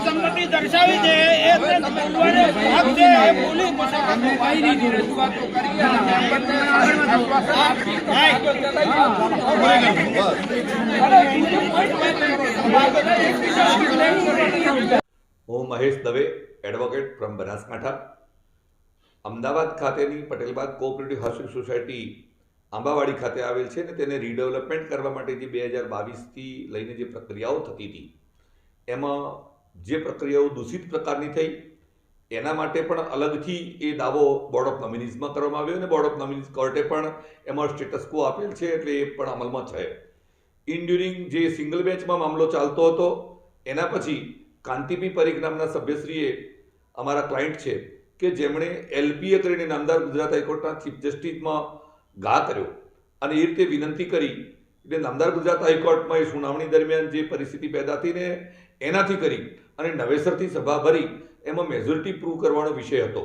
સંમતિ દર્શાવી છે એ તે બોલવાનો હક છે એ બોલી હું મહેશ દવે એડવોકેટ ફ્રોમ બનાસકાંઠા અમદાવાદ ખાતેની Patelbagh cooperative housing society Ambawadi ખાતે આવેલ છે ને તેને રીડેવલપમેન્ટ કરવા માટે જે બે હજાર બાવીસથી લઈને જે પ્રક્રિયાઓ થતી હતી, એમાં જે પ્રક્રિયાઓ દૂષિત પ્રકારની થઈ, એના માટે પણ અલગથી એ દાવો બોર્ડ ઓફ નોમિનીઝમાં કરવામાં આવ્યો અને બોર્ડ ઓફ નોમિનીઝ કોર્ટે પણ એમાં સ્ટેટસ કો આપેલ છે એટલે એ પણ અમલમાં છે. ઇન ડ્યુરિંગ જે સિંગલ બેન્ચમાં મામલો ચાલતો હતો, એના પછી કાંતિપી પરીખ નામના સભ્યશ્રીએ અમારા ક્લાયન્ટ છે કે જેમણે એલપીએ કરીને નામદાર ગુજરાત હાઈકોર્ટના ચીફ જસ્ટિસમાં ઘા કર્યો અને એ રીતે વિનંતી કરી એટલે નામદાર ગુજરાત હાઈકોર્ટમાં એ સુનાવણી દરમિયાન જે પરિસ્થિતિ પેદા થઈને એનાથી કરી અને નવેસરથી સભા ભરી, એમાં મેજોરિટી પ્રૂવ કરવાનો વિષય હતો.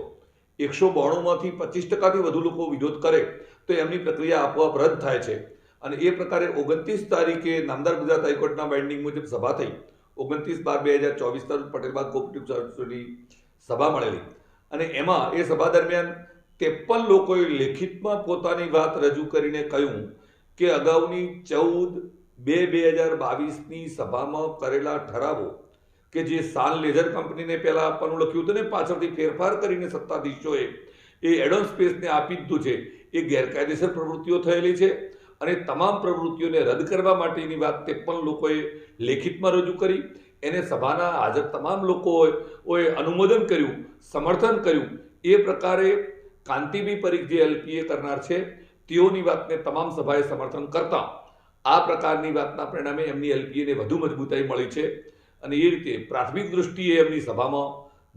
એકસો બોણુંમાંથી પચીસ ટકાથી વધુ લોકો વિરોધ કરે તો એમની પ્રક્રિયા આપોઆપ રદ થાય છે. અને એ પ્રકારે ઓગણત્રીસ તારીખે નામદાર ગુજરાત હાઈકોર્ટના બાઇન્ડિંગ મુજબ સભા થઈ. ઓગણત્રીસ બાર બે હજાર ચોવીસના રોજ પટેલબાગ કોઓપરેટિવ સોસાયટી સભા મળેલી. અને એમાં એ સભા દરમિયાન ત્રેપન લોકોએ લેખિતમાં પોતાની વાત રજૂ કરીને કહ્યું કે અગાઉની ચૌદ બે બે હજાર બાવીસની સભામાં કરેલા ઠરાવો કે જે સાન લેઝર કંપનીને પહેલાં આપવાનું લખ્યું હતું ને પાછળથી ફેરફાર કરીને સત્તાધીશોએ એ એડોન સ્પેસને આપી દીધું છે, એ ગેરકાયદેસર પ્રવૃત્તિઓ થયેલી છે અને તમામ પ્રવૃત્તિઓને રદ કરવા માટેની વાત ત્રેપન લોકોએ લેખિતમાં રજૂ કરી એને સભાના હાજર તમામ લોકોએ અનુમોદન કર્યું, સમર્થન કર્યું. એ પ્રકારે કાંતિબી પરીખ જે એલપીએ કરનાર છે, તેઓની વાતને તમામ સભાએ સમર્થન કરતા. આ પ્રકારની વાતના પરિણામે એમની એલપીએને વધુ મજબૂતાઈ મળી છે અને એ રીતે પ્રાથમિક દૃષ્ટિએ એમની સભામાં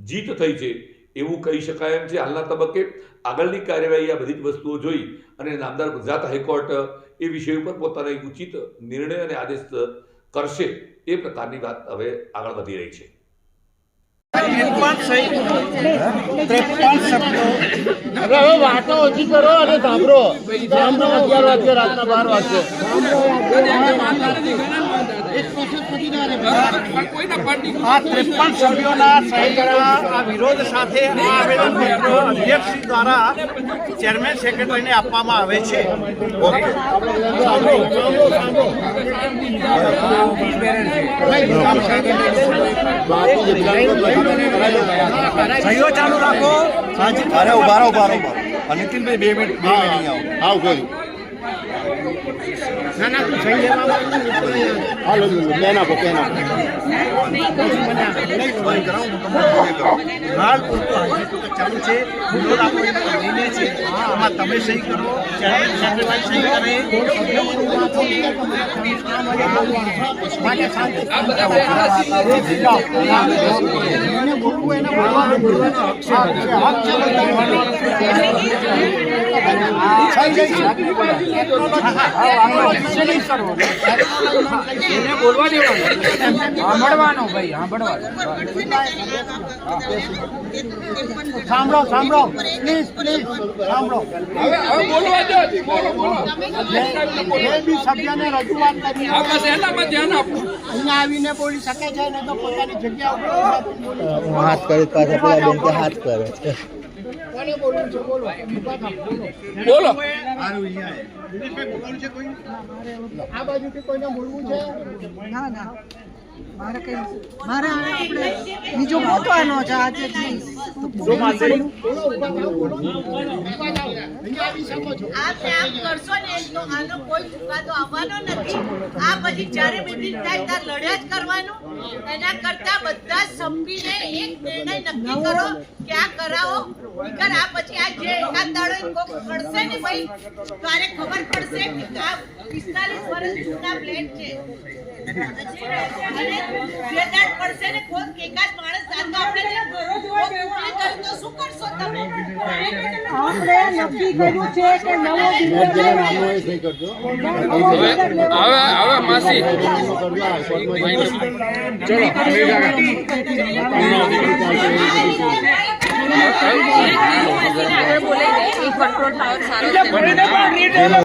જીત થઈ છે એવું કહી શકાય એમ છે હાલના તબક્કે. આગળની કાર્યવાહી આ બધી જ વસ્તુઓ જોઈ અને નામદાર ગુજરાત હાઈકોર્ટ એ વિષય ઉપર પોતાનો એક ઉચિત નિર્ણય અને આદેશ કરશે એ પ્રકારની વાત હવે આગળ વધી રહી છે. ત્રેપન સહિત ત્રેપન શબ્દો. હવે હવે વાતો ઓછી કરો અને સાંભળો. સાંભળો અગિયાર વાગ્યે રાતના બાર વાગ્યે. આ ત્રેપન સભ્યોના સહી આ વિરોધ સાથે આ આવેદનપત્ર અધ્યક્ષ દ્વારા ચેરમેન સેક્રેટરીને આપવામાં આવે છે ઓકે સાંભળો સાંભળો સાંભળો સહીઓ ચાલુ રાખો અરે ઊભા રહો ઊભા રહો. નીતિનભાઈ બે મિનિટ બે મિનિટ આવો. આવ ગયું ના ના તું સહી લેવા હાલો હાલ પૂરતું ચાલુ છે. લઈને છે. આમાં તમે સહી કરો. સહી કરે. એને બોલવું દેવાનું સાંભળવાનો ભાઈ સાંભળવાનો સાંભળો સાંભળો પ્લીઝ પ્લીઝ સાંભળો હવે હવે બોલવા દો બોલો બોલો જે બી સભ્યને રજૂઆત કરી અહીંયા આવીને બોલી શકે છે ને તો પોતાની જગ્યા ઉપર હાથ કરે પાછા પેલા બેન હાથ કરે બોલો આ બાજુથી કોઈને બોલવું છે? ના ના. મારે કઈ મારે આપણે બીજો ગોતવાનો છે આજે જી. બોલો. આપ ને કરશો ને આનો કોઈ આવવાનો નથી. આ પછી જ્યારે મિટિંગ થાય કરવાનું. એના કરતા બધા સમજીને એક નિર્ણય નક્કી કરો કે કરાવો. નહીંતર પછી આ જે એકાદ ખબર પડશે કે આ પિસ્તાલીસ વર્ષ જૂના પ્લેન છે. અને જે દાડ પડશે માણસ આપણે શું કરશો તમે? આપણે નક્કી કર્યું છે કે નવો હવે હવે હવે માસી ચલો